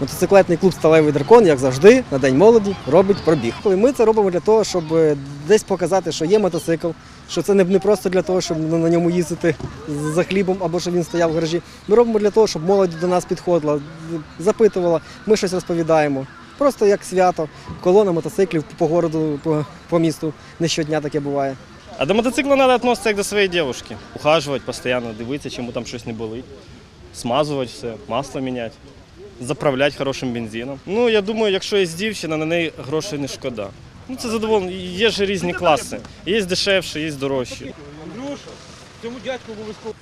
Мотоциклетний клуб Сталевий дракон, як завжди, на День молоді робить пробіг. Ми це робимо для того, щоб е, десь показати, що є мотоцикл, що це не просто для того, щоб на ньому їздити за хлібом або щоб він стояв в гаражі. Ми робимо для того, щоб молодь до нас підходила, запитувала, ми щось розповідаємо. Просто як свято, колона мотоциклів по городу, по, по місту. Не щодня таке буває. А до мотоцикла треба відноситися як до своєї дівчинки. Ухажувати постійно, дивитися, чому там щось не болить, смазувати все, масло міняти, заправляти хорошим бензином. Ну, я думаю, якщо є дівчина, на неї грошей не шкода. Ну, це задоволено. Є ж різні класи. Є дешевші, є дорожчі. Андрюша, цьому дядьку обов'язково.